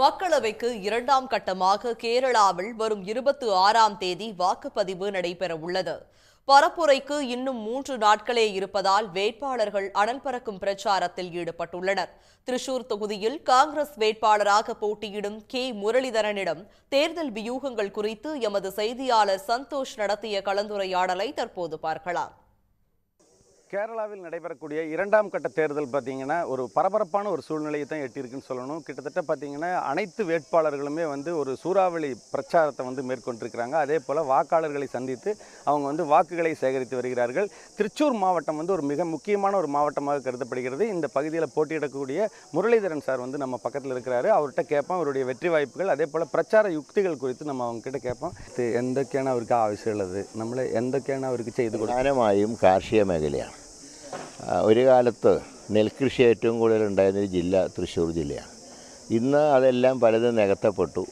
மக்களவைக்கு இரண்டாம் கட்டமாக கேரளாவில் வரும் இருபத்தி ஆறாம் தேதி வாக்குப்பதிவு நடைபெற உள்ளது பரப்புரைக்கு இன்னும் மூன்று நாட்களே இருப்பதால் வேட்பாளர்கள் அனல் பறக்கும் பிரச்சாரத்தில் ஈடுபட்டுள்ளனர். திருச்சூர் தொகுதியில் காங்கிரஸ் வேட்பாளராக போட்டியிடும் கே. முரளிதரனிடம் தேர்தல் வியூகங்கள் குறித்து எமது செய்தியாளர் சந்தோஷ் நடத்திய கலந்துரையாடலை தற்போது பார்க்கலாம். கேரளாவில் நடைபெறக்கூடிய இரண்டாம் கட்ட தேர்தல் பார்த்திங்கன்னா ஒரு பரபரப்பான ஒரு சூழ்நிலையை தான் எட்டியிருக்குன்னு சொல்லணும். கிட்டத்தட்ட பார்த்திங்கன்னா அனைத்து வேட்பாளர்களுமே வந்து ஒரு சூறாவளி பிரச்சாரத்தை வந்து மேற்கொண்டிருக்கிறாங்க. அதே போல் வாக்காளர்களை சந்தித்து அவங்க வந்து வாக்குகளை சேகரித்து வருகிறார்கள். திருச்சூர் மாவட்டம் வந்து ஒரு மிக முக்கியமான ஒரு மாவட்டமாக கருதப்படுகிறது. இந்த பகுதியில் போட்டியிடக்கூடிய முரளிதரன் சார் வந்து நம்ம பக்கத்தில் இருக்கிறாரு. அவர்கிட்ட கேட்போம். அவருடைய வெற்றி வாய்ப்புகள் அதே போல் பிரச்சார யுக்திகள் குறித்து நம்ம அவங்ககிட்ட கேட்போம். എന്തൊക്കെയാണ് അവർക്ക് ആവശ്യമുള്ളത് നമ്മൾ എന്തൊക്കെയാണ് അവർക്ക് அவருக்கு செய்து പ്രധാനമായും കാർഷിക மேகலையாக ഒരു കാലത്ത് നെൽകൃഷി ഏറ്റവും കൂടുതൽ ഉണ്ടായിരുന്ന ജില്ല തൃശ്ശൂർ ജില്ലയാണ്. ഇന്ന് അതെല്ലാം പലതും നികത്തപ്പെട്ടു.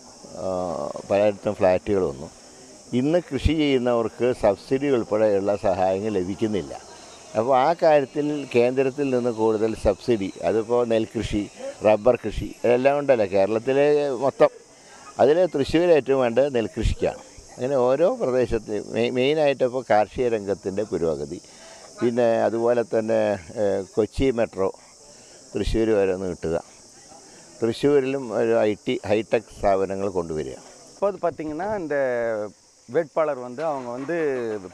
പലയിടത്തും ഫ്ലാറ്റുകൾ വന്നു. ഇന്ന് കൃഷി ചെയ്യുന്നവർക്ക് സബ്സിഡി ഉൾപ്പെടെയുള്ള സഹായങ്ങൾ ലഭിക്കുന്നില്ല. അപ്പോൾ ആ കാര്യത്തിൽ കേന്ദ്രത്തിൽ നിന്ന് കൂടുതൽ സബ്സിഡി അതിപ്പോൾ നെൽകൃഷി റബ്ബർ കൃഷി ഇതെല്ലാം ഉണ്ടല്ലോ കേരളത്തിലെ മൊത്തം. അതിൽ തൃശ്ശൂർ ഏറ്റവും വേണ്ടത് നെൽകൃഷിക്കാണ്. അങ്ങനെ ഓരോ പ്രദേശത്തെയും മെയിനായിട്ടിപ്പോൾ കാർഷിക രംഗത്തിന്റെ പുരോഗതി. പിന്നെ അതുപോലെ തന്നെ ഏഹ്, കൊച്ചി മെട്രോ തൃശ്ശൂർ വരെ നീട്ടുക തൃശ്ശൂരിലും ഒരു ഐ ടി ഹൈടെക് സ്ഥാപനങ്ങൾ കൊണ്ടുവരിക இப்போது பார்த்தீங்கன்னா இந்த வேட்பாளர் வந்து அவங்க வந்து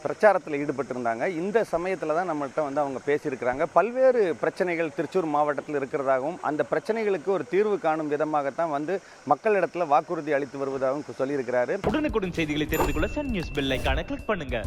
பிரச்சாரத்தில் ஈடுபட்டிருந்தாங்க இந்த சமயத்தில் தான் நம்மள்ட்ட வந்து அவங்க பேசியிருக்கிறாங்க பல்வேறு பிரச்சனைகள் திருச்சூர் மாவட்டத்தில் இருக்கிறதாகவும் அந்த பிரச்சனைகளுக்கு ஒரு தீர்வு காணும் விதமாகத்தான் வந்து மக்களிடத்தில் வாக்குறுதி அளித்து வருவதாகவும் சொல்லியிருக்கிறாரு உடனுக்குடன் செய்திகளை தெரிந்து கொள்ள சன் நியூஸ் பெல் ஐகானை கிளிக் பண்ணுங்க